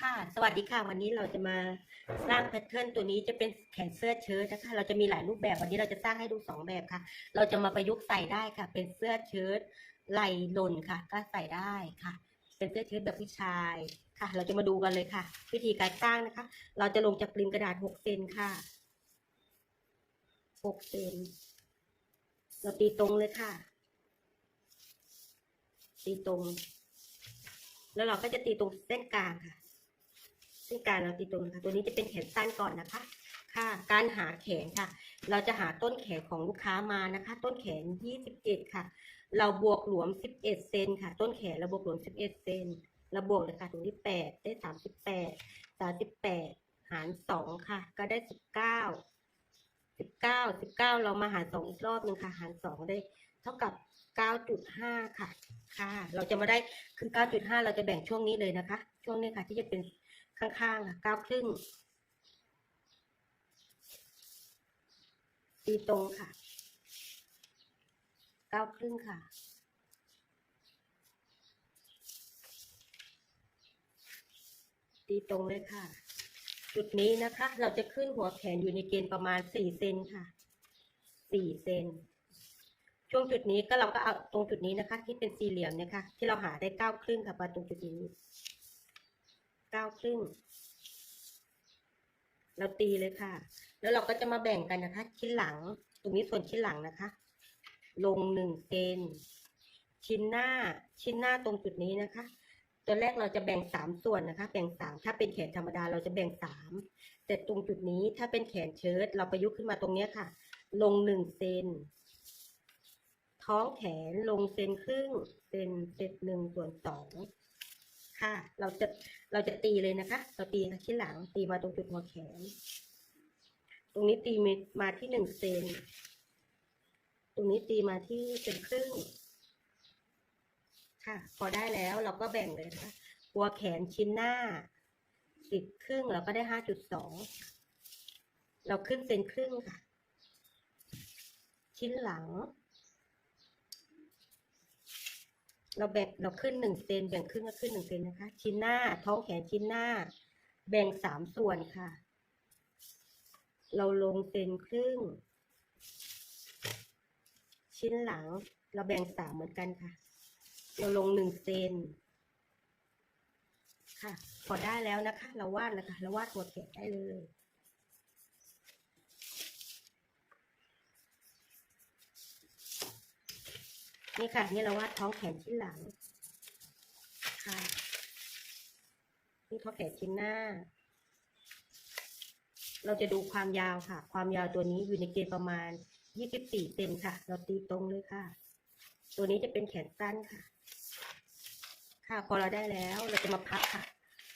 ค่ะ สวัสดีค่ะ วันนี้เราจะมาสร้างแพทเทิร์นตัวนี้จะเป็นแขนเสื้อเชิ้ตนะคะ เราจะมีหลายรูปแบบ วันนี้เราจะสร้างให้ดูสองแบบค่ะ เราจะมาประยุกต์ใส่ได้ค่ะ เป็นเสื้อเชิ้ตไหล่หล่นค่ะ ก็ใส่ได้ค่ะ เป็นเสื้อเชิ้ตแบบผู้ชายค่ะ เราจะมาดูกันเลยค่ะ วิธีการสร้างนะคะ เราจะลงจากปริมกระดาษหกเซนค่ะหกเซน เราตีตรงเลยค่ะ ตีตรงแล้วเราก็จะตีตรงเส้นกลางค่ะ เส้นกางเราตีตรงค่ะตัวนี้จะเป็นแขนสั้นก่อนนะคะ ค่ะ การหาแขนค่ะ เราจะหาต้นแขนของลูกค้ามานะคะ ต้นแขน 27 ค่ะ เราบวกหลวม 11 เซนค่ะ ต้นแขนเราบวกหลวม 11 เซนเราบวกเลยค่ะตรงที่ 8 ได้ 38 38 หาร 2 ค่ะ ก็ได้ 19 19 19 เรามาหาร 2 อีกรอบหนึ่งค่ะ หาร 2 ได้ เท่ากับ 9.5 ค่ะ ค่ะ เราจะมาได้คือ 9.5 เราจะแบ่งช่วงนี้เลยนะคะ ช่วงนี้ค่ะที่จะเป็น ข้างๆค่ะ9ครึ่งตีตรงค่ะ9ครึ่งค่ะ ตีตรงเลยค่ะ จุดนี้นะคะ เราจะขึ้นหัวแขนอยู่ในเกณฑ์ประมาณ4เซนค่ะ4เซนช่วงจุดนี้ก็เราก็เอาตรงจุดนี้นะคะ ที่เป็นสี่เหลี่ยมนี่ยค่ะที่เราหาได้เก้าครึ่งค่ะมาตรงจุดนี้ เก้าครึ่ง เราตีเลยค่ะ แล้วเราก็จะมาแบ่งกันนะคะ ชิ้นหลัง ตรงนี้ส่วนชิ้นหลังนะคะ ลงหนึ่งเซน ชิ้นหน้า ชิ้นหน้าตรงจุดนี้นะคะตัวแรกเราจะแบ่งสามส่วนนะคะ แบ่งสามถ้าเป็นแขนธรรมดาเราจะแบ่งสามแต่ตรงจุดนี้ถ้าเป็นแขนเชิ้ตเราประยุกต์ขึ้นมาตรงเนี้ยค่ะ ลงหนึ่งเซนท้องแขนลงเซนครึ่งเซนเซนหนึ่งส่วนสอง ค่ะ เราจะเราจะตีเลยนะคะ เราตีที่หลังตีมาตรงจุดหัวแขน ตรงนี้ตีมาที่หนึ่งเซนตรงนี้ตีมาที่เซนครึ่ง ค่ะ พอได้แล้วเราก็แบ่งเลยนะคะหัวแขนชิ้นหน้าสิบครึ่งเราก็ได้ห้าจุดสองเราขึ้นเซนครึ่งค่ะ ชิ้นหลัง เราแบ่งเราขึ้นหนึ่งเซนแบ่งครึ่งก็ขึ้นหนึ่งเซนนะคะ ชิ้นหน้าท้องแขนชิ้นหน้า แบ่งสามส่วนค่ะ เราลงเซนครึ่ง ชิ้นหลังเราแบ่งสามเหมือนกันค่ะ เราลงหนึ่งเซนค่ะ พอได้แล้วนะคะ เราวาดนะคะ เราวาดหัวแขนได้เลย นี่ค่ะ นี่เราวาดท้องแขนชิ้นหลังค่ะนี่ท้องแขนชิ้นหน้า เราจะดูความยาวค่ะ ความยาวตัวนี้อยู่ในเกณฑ์ประมาณ24เซนค่ะ เราตีตรงเลยค่ะ ตัวนี้จะเป็นแขนสั้นค่ะ ค่ะ พอเราได้แล้วเราจะมาพับค่ะ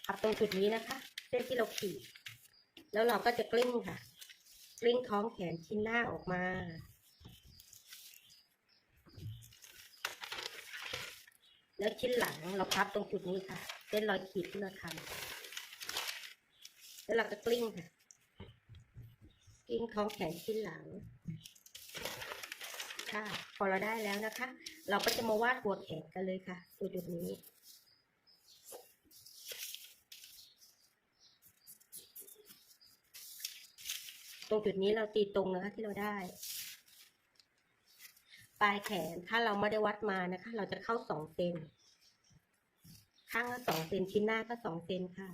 พับตรงจุดนี้นะคะ เส้นที่เราขีด แล้วเราก็จะกลิ้งค่ะ กลิ้งท้องแขนชิ้นหน้าออกมา แล้วชิ้นหลังเราพับตรงจุดนี้ค่ะ เส้นรอยขีดที่เราทำแล้วเราก็กลิ้งค่ะกลิ้งท้องแขนชิ้นหลังค่ะพอเราได้แล้วนะคะ เราก็จะมาวาดหัวแขนกันเลยค่ะตัวจุดนี้ ตรงจุดนี้เราตีตรงนะคะที่เราได้ ลายแขน ถ้าเราไม่ได้วัดมานะคะ เราจะเข้าสองเซน ข้างละสองเซนชิ้นหน้าก็สองเซนค่ะ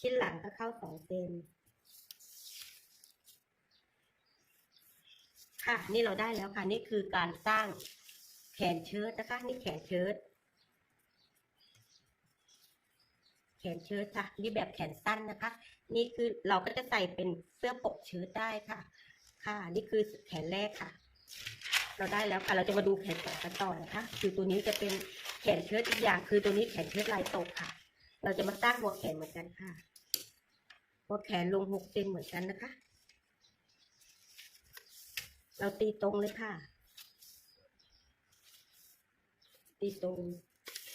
ชิ้นหลังก็เข้าสองเซน ค่ะ นี่เราได้แล้วค่ะ นี่คือการสร้างแขนเชิ้ตนะคะ นี่แขนเชิ้ตแขนเชิ้ตค่ะ นี่แบบแขนสั้นนะคะ นี่คือเราก็จะใส่เป็นเสื้อปกเชิ้ตได้ค่ะ ค่ะ นี่คือแขนแรกค่ะ เราได้แล้วค่ะ เราจะมาดูแขนสอกันต่อนะคะ คือตัวนี้จะเป็นแขนเชิ้ตอีกอย่าง คือตัวนี้แขนเชิ้ตลายตกค่ะ เราจะมาสร้างหัวแขนเหมือนกันค่ะ หัวแขนลงหกเซนเหมือนกันนะคะ เราตีตรงเลยค่ะ ตีตรง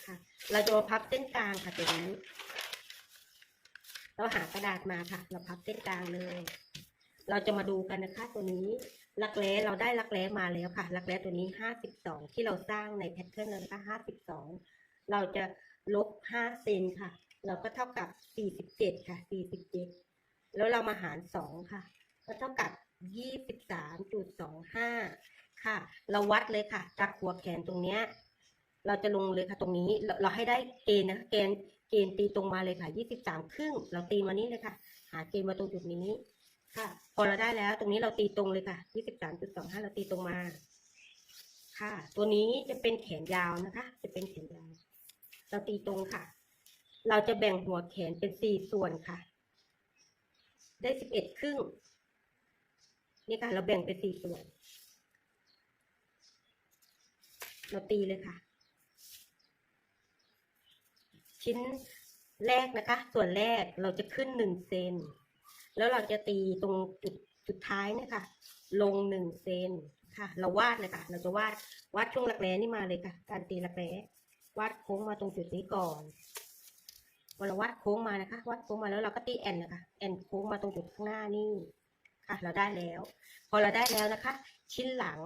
ค่ะ เราจะมาพับเส้นกลางค่ะตัวนี้ เราหากระดาษมาค่ะ เราพับเส้นกลางเลย เราจะมาดูกันนะคะ ตัวนี้ รักแร้เราได้รักแร้มาแล้วค่ะ รักแร้ตัวนี้ห้าสิบสองที่เราสร้างในแพทเทิร์นเลยนะคะห้าสิบสองเราจะลบห้าเซนค่ะ เราก็เท่ากับสี่สิบเจ็ดค่ะสี่สิบเจ็ดแล้วเรามาหารสองค่ะ ก็เท่ากับยี่สิบสามจุดสองห้าค่ะ เราวัดเลยค่ะ จากหัวแขนตรงเนี้ย เราจะลงเลยค่ะตรงนี้เราเราให้ได้เกณฑ์นะคะเกณฑ์เกณฑ์ตีตรงมาเลยค่ะยี่สิบสามครึ่งเราตีมานี้เลยค่ะ หาเกณฑ์มาตรงจุดนี้ ค่ะ พอเราได้แล้ว ตรงนี้เราตีตรงเลยค่ะยี่สิบสามจุดสองห้าเราตีตรงมา ค่ะ ตัวนี้จะเป็นแขนยาวนะคะ จะเป็นแขนยาว เราตีตรงค่ะ เราจะแบ่งหัวแขนเป็นสี่ส่วนค่ะ ได้สิบเอ็ดครึ่ง นี่ค่ะ เราแบ่งเป็นสี่ส่วน เราตีเลยค่ะ ชิ้นแรกนะคะ ส่วนแรกเราจะขึ้นหนึ่งเซน แล้วเราจะตีตรงจุดจุดท้ายเนี่ยค่ะ ลงหนึ่งเซนค่ะ เราวาดเลยค่ะ เราจะวาดวาดช่วงรักแร้นี่มาเลยค่ะ การตีรักแร้วาดโค้งมาตรงจุดนี้ก่อนพอเราวาดโค้งมานะคะวาดโค้งมาแล้วเราก็ตีแอนนะคะแอนโค้งมาตรงจุดข้างหน้านี่ค่ะ เราได้แล้ว พอเราได้แล้วนะคะ ชิ้นหลัง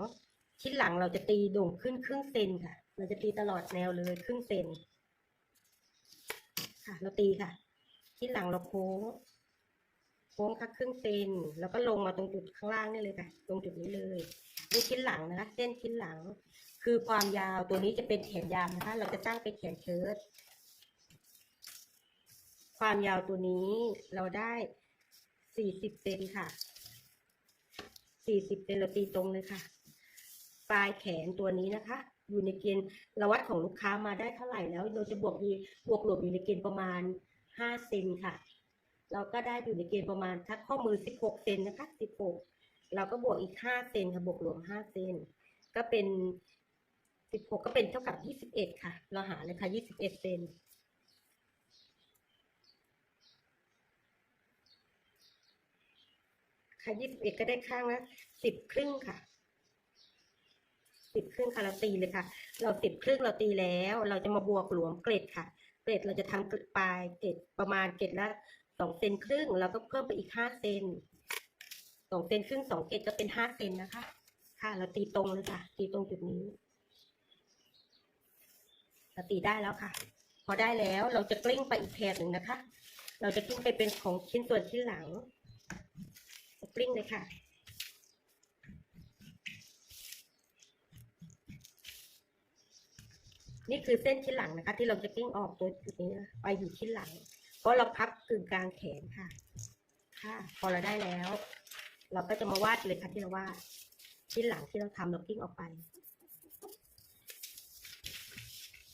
ชิ้นหลังเราจะตีโด่งขึ้นครึ่งเซนค่ะ เราจะตีตลอดแนวเลยครึ่งเซนค่ะ เราตีค่ะ ชิ้นหลังเราโค้ง โค้งค่ะครึ่งเซนแล้วก็ลงมาตรงจุดข้างล่างนี่เลยค่ะ ตรงจุดนี้เลยนี่ชิ้นหลังนะคะเส้นชิ้นหลัง คือความยาวตัวนี้จะเป็นแขนยาวนะคะ เราจะตั้งเป็นแขนเชิ้ตความยาวตัวนี้เราได้สี่สิบเซนค่ะสี่สิบเซนเราตีตรงเลยค่ะ ปลายแขนตัวนี้นะคะ อยู่ในเกณฑ์เราวัดของลูกค้ามาได้เท่าไหร่แล้ว เราจะบวกอยู่บวกลบอยู่ในเกณฑ์ประมาณห้าเซนค่ะ เราก็ได้อยู่ในเกณฑ์ประมาณทักข้อมือ 16 เซนนะคะ16 เราก็บวกอีก 5 เซนค่ะบวกรวม 5 เซนก็เป็น 16 ก็เป็นเท่ากับ 21 ค่ะ เราหาเลยค่ะ 21 เซนค่ะ 21 ก็ได้ข้างละ10 ครึ่งค่ะ10ครึ่งค่ะเราตีเลยค่ะ เรา10ครึ่งเราตีแล้ว เราจะมาบวกหลวมเกล็ดค่ะ เกล็ดเราจะทำปลายเกล็ดประมาณเกล็ดละ สองเซนครึ่งเราก็เพิ่มไปอีกห้าเซนสองเซนครึ่งสองเกล็ดก็เป็นห้าเซนนะคะ ค่ะ เราตีตรงเลยค่ะ ตีตรงจุดนี้เราตีได้แล้วค่ะ พอได้แล้วเราจะกลิ้งไปอีกแถบหนึ่งนะคะ เราจะกลิ้งไปเป็นของชิ้นส่วนชิ้นหลังจะกลิ้งเลยค่ะนี่คือเส้นชิ้นหลังนะคะ ที่เราจะกลิ้งออกตัวจุดนี้ไปอยู่ชิ้นหลัง เพราะเราพับกึ่งกลางแขนค่ะ ค่ะ พอเราได้แล้ว เราก็จะมาวาดเลยค่ะที่เราวาดชิ้นหลังที่เราทำเรากิ้งออกไป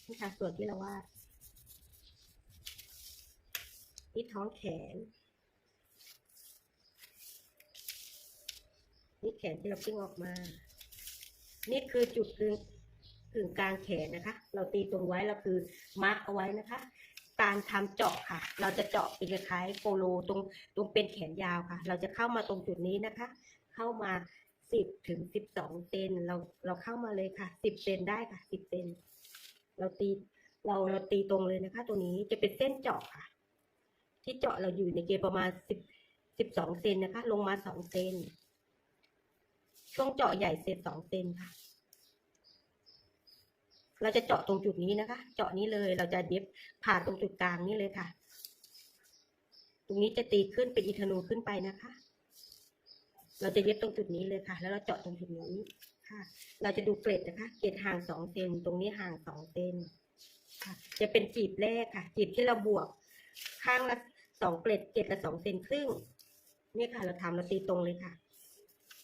นี่ค่ะส่วนที่เราวาดที่ท้องแขนนี่แขนที่เรากลิ้งออกมา นี่คือจุดกึ่งกึ่งกลางแขนนะคะ เราตีตรงไว้เราคือมาร์กเอาไว้นะคะ การทำเจาะค่ะ เราจะเจาะเป็นคล้ายโปโลตรงตรงเป็นแขนยาวค่ะ เราจะเข้ามาตรงจุดนี้นะคะ เข้ามาสิบถึงสิบสองเซนเราเราเข้ามาเลยค่ะสิบเซนได้ค่ะสิบเซนเราตีเราเราตีตรงเลยนะคะ ตัวนี้จะเป็นเส้นเจาะค่ะ ที่เจาะเราอยู่ในเกณฑ์ประมาณสิบสิบสองเซนนะคะ ลงมาสองเซนช่วงเจาะใหญ่เซนสองเซนค่ะ เราจะเจาะตรงจุดนี้นะคะ เจาะนี้เลยเราจะเย็บผ่านตรงจุดกลางนี่เลยค่ะ ตรงนี้จะตีขึ้นเป็นอีธนูขึ้นไปนะคะ เราจะเย็บตรงจุดนี้เลยค่ะ แล้วเราเจาะตรงจุดนี้ค่ะ เราจะดูเกล็ดนะคะ เกล็ดห่างสองเซนตรงนี้ห่างสองเซนค่ะ จะเป็นจีบแรกค่ะ จีบที่เราบวกข้างละสองเกล็ดเกล็ดละสองเซนครึ่งนี่ค่ะ เราทำเราตีตรงเลยค่ะ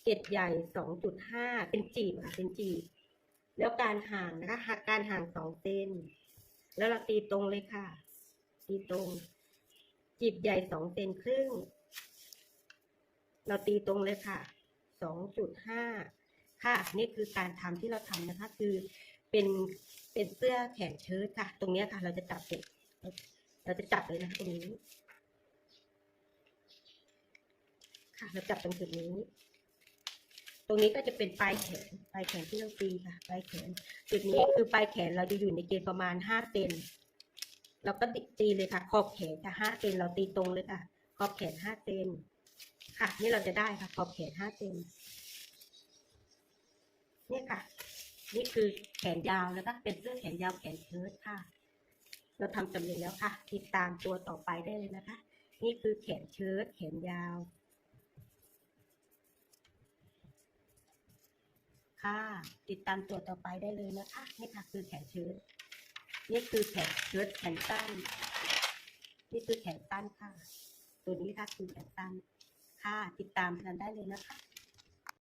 เกล็ดใหญ่สองจุดห้าเป็นจีบค่ะเป็นจีบ แล้วการห่างนะคะ การห่างสองเซนแล้วเราตีตรงเลยค่ะ ตีตรง จีบใหญ่สองเซนครึ่ง เราตีตรงเลยค่ะ สองจุดห้าค่ะ นี่คือการทำที่เราทำนะคะ คือเป็นเป็นเสื้อแขนเชิ้ตค่ะ ตรงนี้ค่ะ เราจะจับเด็กเราจะจับเลยนะคะตรงนี้ ค่ะ เราจับตรงจุดนี้ ตรงนี้ก็จะเป็นปลายแขน ปลายแขนที่เราตีค่ะ ปลายแขน จุดนี้คือปลายแขนเราจะอยู่ในเกณฑ์ประมาณห้าเซนเราก็ตีเลยค่ะ ขอบแขนค่ะห้าเซนเราตีตรงเลยค่ะ ขอบแขนห้าเซนค่ะ นี่เราจะได้ค่ะ ขอบแขนห้าเซนนี่ค่ะ นี่คือแขนยาวนะคะ เป็นเสื้อแขนยาวแขนเชิ้ตค่ะ เราทำสำเร็จแล้วค่ะ ติดตามตัวต่อไปได้เลยนะคะ นี่คือแขนเชิ้ตแขนยาว ค่ะ ติดตามตัวต่อไปได้เลยนะคะนี่ค่ะคือแขนเชิ้ตนี่คือแขนเชิ้ตแขนสั้นนี่คือแขนสั้นค่ะ ตัวนี้ค่ะคือแขนสั้นค่ะ ติดตามกันได้เลยนะคะ